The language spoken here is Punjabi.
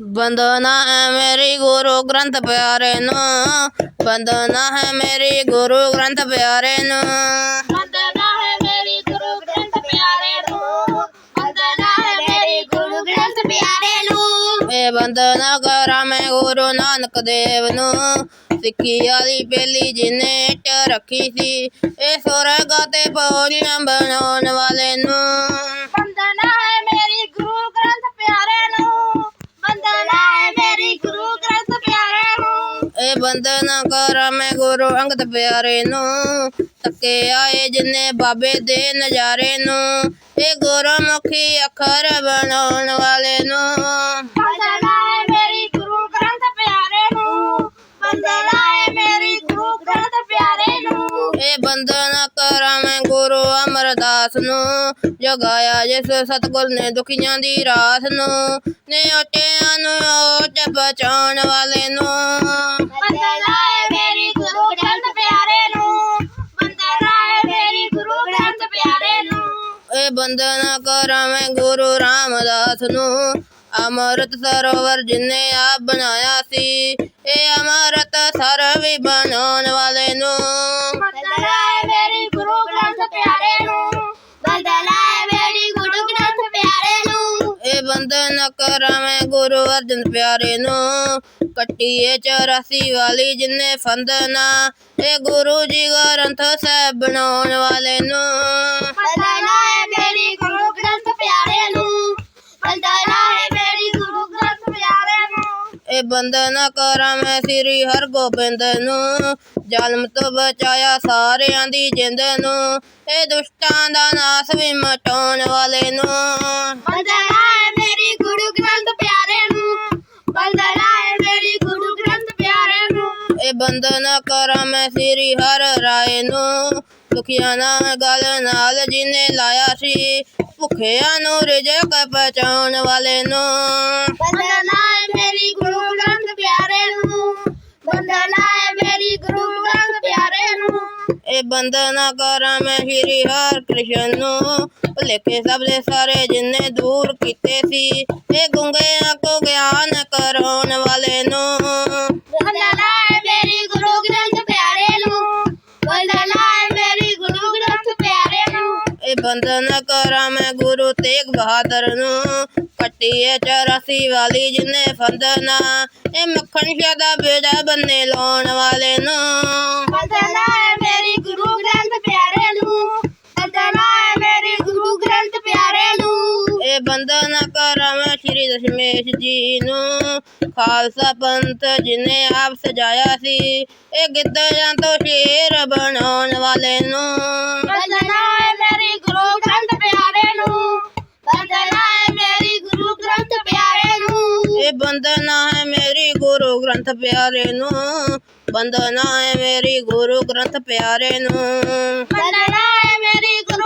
ਬੰਦਨਾ ਹੈ ਮੇਰੀ ਗੁਰੂ ਗ੍ਰੰਥ ਪਿਆਰੇ ਨੂੰ। ਬੰਦਨਾ ਹੈ ਮੇਰੀ ਗੁਰੂ ਗ੍ਰੰਥ ਪਿਆਰੇ ਨੂੰ। ਵੰਦਨਾ ਹੈ ਮੇਰੀ ਗੁਰੂ ਗ੍ਰੰਥ ਪਿਆਰੇ ਨੂੰ। ਵੰਦਨਾ ਹੈ ਮੇਰੀ ਗੁਰੂ ਗ੍ਰੰਥ ਪਿਆਰੇ ਨੂੰ। ਇਹ ਬੰਦਨਾ ਕਰਾਂ ਮੈਂ ਗੁਰੂ ਨਾਨਕ ਦੇਵ ਨੂੰ। ਸਿੱਖੀ ਵਾਲੀ ਬੇਲੀ ਜਿਹਨੇ ਇੱਟ ਰੱਖੀ ਸੀ ਇਹ ਸੁਰਗ ਤੇ ਪੌੜੀਆਂ ਬਣਾਉਣ ਵਾਲੇ ਨੂੰ। ਇਹ ਬੰਦਨਾ ਕਰਾਂ ਮੈਂ ਗੁਰੂ ਅੰਗਦ ਪਿਆਰੇ ਨੂੰ। ਤੱਕੇ ਆਏ ਜਿੰਨੇ ਬਾਬੇ ਦੇ ਨਜ਼ਾਰੇ ਨੂੰ। ਇਹ ਗੁਰਮੁਖੀ ਅੱਖਰ ਬਣਾਉਣ ਵਾਲੇ ਨੂੰ। ਵੰਦਨਾ ਹੈ ਮੇਰੀ ਗੁਰੂ ਗ੍ਰੰਥ ਪਿਆਰੇ ਨੂੰ। ਵੰਦਨਾ ਹੈ ਮੇਰੀ ਗੁਰੂ ਗ੍ਰੰਥ ਪਿਆਰੇ ਨੂੰ। ਇਹ ਬੰਦਨਾ ਕਰਾਂ ਮੈਂ ਗੁਰੂ ਅਮਰਦਾਸ ਨੂੰ। ਜਗਾਇਆ ਜਿਸ ਸਤਗੁਰ ਨੇ ਦੁਖੀਆਂ ਦੀ ਰਾਤ ਨੂੰ। ਨੇ ਓਟਿਆਂ ਨੂੰ ਓਟ ਬਚਾਉਣ ਵਾਲੇ ਨੂੰ। ਬੰਦਨਾ ਕਰਾਂ ਮੈਂ ਗੁਰੂ ਰਾਮਦਾਸ ਨੂੰ। ਅਮਰਤ ਸਰੋਵਰ ਜਿਨੇ ਆਪ ਬਣਾਇਆ ਸੀ ਇਹ ਅਮਰਤ ਸਰ ਵੀ ਬਣਾਉਣ ਵਾਲੇ ਨੂੰ। ਹੈ ਮੇਰੀ ਗੁਰੂ ਗ੍ਰੰਥ ਪਿਆਰੇ ਨੂੰ। ਵੰਦਨਾ ਹੈ ਮੇਰੀ ਗੁਰੂ ਗ੍ਰੰਥ ਪਿਆਰੇ ਨੂੰ। ਇਹ ਬੰਦਨ ਕਰਾਂ ਮੈਂ ਗੁਰੂ ਅਰਜਨ ਪਿਆਰੇ ਨੂੰ। ਕੱਟੀਏ 84 ਵਾਲੀ ਜਿਨੇ ਫੰਦਨਾ ਇਹ ਗੁਰੂ ਜੀ ਗ੍ਰੰਥ ਸਾਹਿਬ ਬਣਾਉਣ ਵਾਲੇ ਨੂੰ। ਇਹ ਬੰਦਨ ਕਰਾਂ ਮੈਂ ਸ੍ਰੀ ਹਰਗੋਬਿੰਦ ਨੂੰ। ਜ਼ਾਲਮ ਤੋਂ ਬਚਾਇਆ ਸਾਰਿਆਂ ਦੀ ਜਿੰਦ ਨੂੰ। ਇਹ ਦੁਸ਼ਟਾਂ ਦਾ ਨਾਸ ਵੀ ਮਟਾਉਣ ਵਾਲੇ ਨੂੰ। ਵੰਦਨਾ ਹੈ ਮੇਰੀ ਗੁਰੂ ਗ੍ਰੰਥ ਪਿਆਰੇ ਨੂੰ। ਵੰਦਨਾ ਹੈ ਮੇਰੀ ਗੁਰੂ ਗ੍ਰੰਥ ਪਿਆਰੇ ਨੂੰ। ਇਹ ਬੰਦਨ ਕਰਾਂ ਮੈਂ ਸ੍ਰੀ ਹਰ ਰਾਏ ਨੂੰ। ਦੁਖੀਆਂ ਨਾਲ ਗਲ ਨਾਲ ਜਿਨੇ ਲਾਇਆ ਸੀ ਭੁੱਖਿਆਂ ਨੂੰ ਰਿਜਕ ਪਹੁੰਚਾਉਣ ਵਾਲੇ ਨੂੰ। ਵੰਦਨਾ ਹੈ ਮੇਰੀ ਗੁਰੂ ਗ੍ਰੰਥ ਪਿਆਰੇ ਨੂੰ। ਵੰਦਨਾ ਹੈ ਮੇਰੀ ਗੁਰੂ ਗ੍ਰੰਥ ਪਿਆਰੇ ਨੂੰ। ਇਹ ਬੰਦਨ ਕਰਾਂ ਮੈਂ ਸ੍ਰੀ ਹਰ ਕ੍ਰਿਸ਼ਨ ਨੂੰ। ਭੁਲੇਖੇ ਸਭ ਦੇ ਸਾਰੇ ਜਿੰਨੇ ਦੂਰ ਕੀਤੇ ਸੀ। ਇਹ ਗੁੰਗਿਆਂ ਕੋ ਗਿਆਨ ਕਰਾਉਣ ਵਾਲੇ ਨੂੰ। ਬੰਦਨ ਕਰਾਂ ਮੈਂ ਗੁਰੂ ਤੇਗ ਬਹਾਦਰ ਨੂੰ। ਕੱਟੀਏ 84 ਵਾਲੀ ਜਿਨੇ ਫੰਦਨਾ ਇਹ ਮੱਖਣ ਸ਼ਾਹ ਦਾ ਬੇੜਾ ਬੰਨੇ ਲਾਉਣ ਵਾਲੇ ਨੂੰ। ਵੰਦਨਾ ਹੈ ਮੇਰੀ ਗੁਰੂ ਗ੍ਰੰਥ ਪਿਆਰੇ ਨੂੰ। ਵੰਦਨਾ ਹੈ ਮੇਰੀ ਗੁਰੂ ਗ੍ਰੰਥ ਪਿਆਰੇ ਨੂੰ। ਇਹ ਬੰਦਨ ਕਰਾਂ ਮੈਂ ਸ਼੍ਰੀ ਦਸ਼ਮੇਸ਼ ਜੀ ਨੂੰ। ਖਾਲਸਾ ਪੰਥ ਜਿਨੇ ਆਪ ਸਜਾਇਆ ਸੀ ਇਹ ਗਿੱਦੜਾਂ ਤੋਂ ਸ਼ੇਰ ਬਣਾਉਣ ਵਾਲੇ ਨੂੰ। ਵੰਦਨਾ ਹੈ ਮੇਰੀ ਗੁਰੂ ਗ੍ਰੰਥ ਪਿਆਰੇ ਨੂੰ। ਵੰਦਨਾ ਹੈ ਮੇਰੀ ਗੁਰੂ ਗ੍ਰੰਥ ਪਿਆਰੇ ਨੂੰ। ਵੰਦਨਾ ਹੈ ਮੇਰੀ ਗੁਰੂ